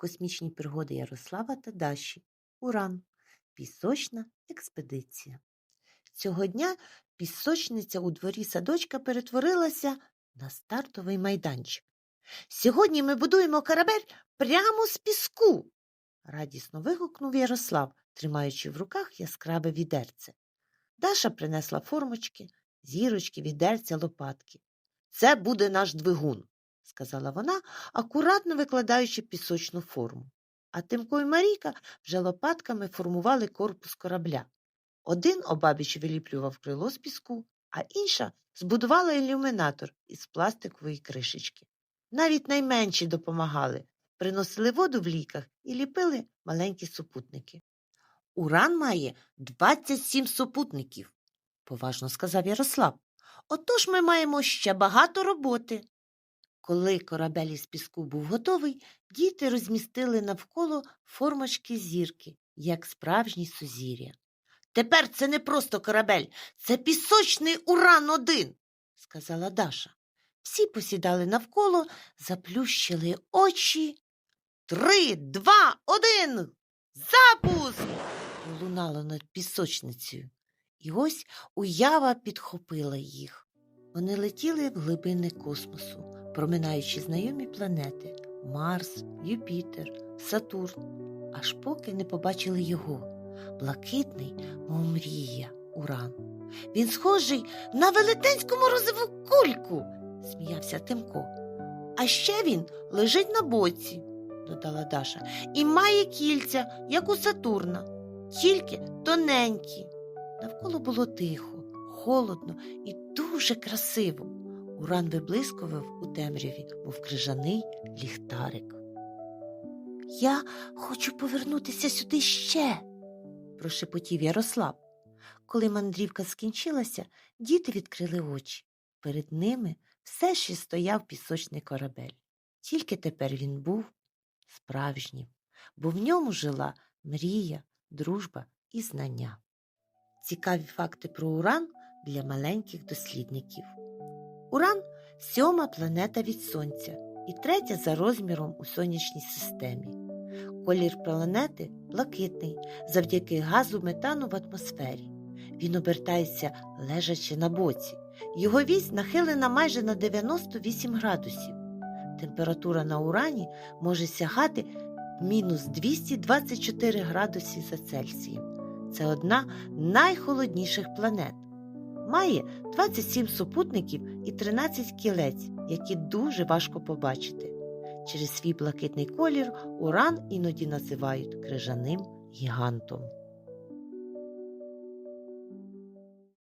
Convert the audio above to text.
Космічні пригоди Ярослава та Даші. Уран. Пісочна експедиція. Цього дня пісочниця у дворі садочка перетворилася на стартовий майданчик. Сьогодні ми будуємо корабель прямо з піску. радісно вигукнув Ярослав, тримаючи в руках яскраве відерце. Даша принесла формочки, зірочки, відерця, лопатки. Це буде наш двигун, сказала вона, акуратно викладаючи пісочну форму. А Тимко і Марійка вже лопатками формували корпус корабля. Один обабіч виліплював крило з піску, а інша збудувала ілюмінатор із пластикової кришечки. Навіть найменші допомагали, приносили воду в ліках і ліпили маленькі супутники. Уран має 27 супутників, поважно сказав Ярослав. Отож ми маємо ще багато роботи. Коли корабель із піску був готовий, діти розмістили навколо формочки зірки, як справжні сузір'я. Тепер це не просто корабель, це пісочний уран один, сказала Даша. Всі посідали навколо, заплющили очі. Три, два, один. Запуск. лунало над пісочницею. І ось уява підхопила їх. Вони летіли в глибини космосу, проминаючи знайомі планети Марс, Юпітер, Сатурн, аж поки не побачили його блакитний, мов мрія, уран. Він схожий на велетенську морозиву кульку, сміявся Тимко. А ще він лежить на боці, додала Даша, і має кільця, як у Сатурна, тільки тоненькі. Навколо було тихо, холодно і дуже красиво. Уран виблискував у темряві, мов крижаний ліхтарик. Я хочу повернутися сюди ще, прошепотів Ярослав. Коли мандрівка скінчилася, діти відкрили очі. Перед ними все ще стояв пісочний корабель. Тільки тепер він був справжнім, бо в ньому жила мрія, дружба і знання. Цікаві факти про Уран для маленьких дослідників. Уран сьома планета від Сонця і третя за розміром у сонячній системі. Колір планети блакитний завдяки газу метану в атмосфері. Він обертається лежачи на боці. Його вісь нахилена майже на 98 градусів. Температура на урані може сягати мінус 224 градуси за Цельсієм. Це одна найхолодніших планет. Має 27 супутників і 13 кілець, які дуже важко побачити. Через свій блакитний колір уран іноді називають крижаним гігантом.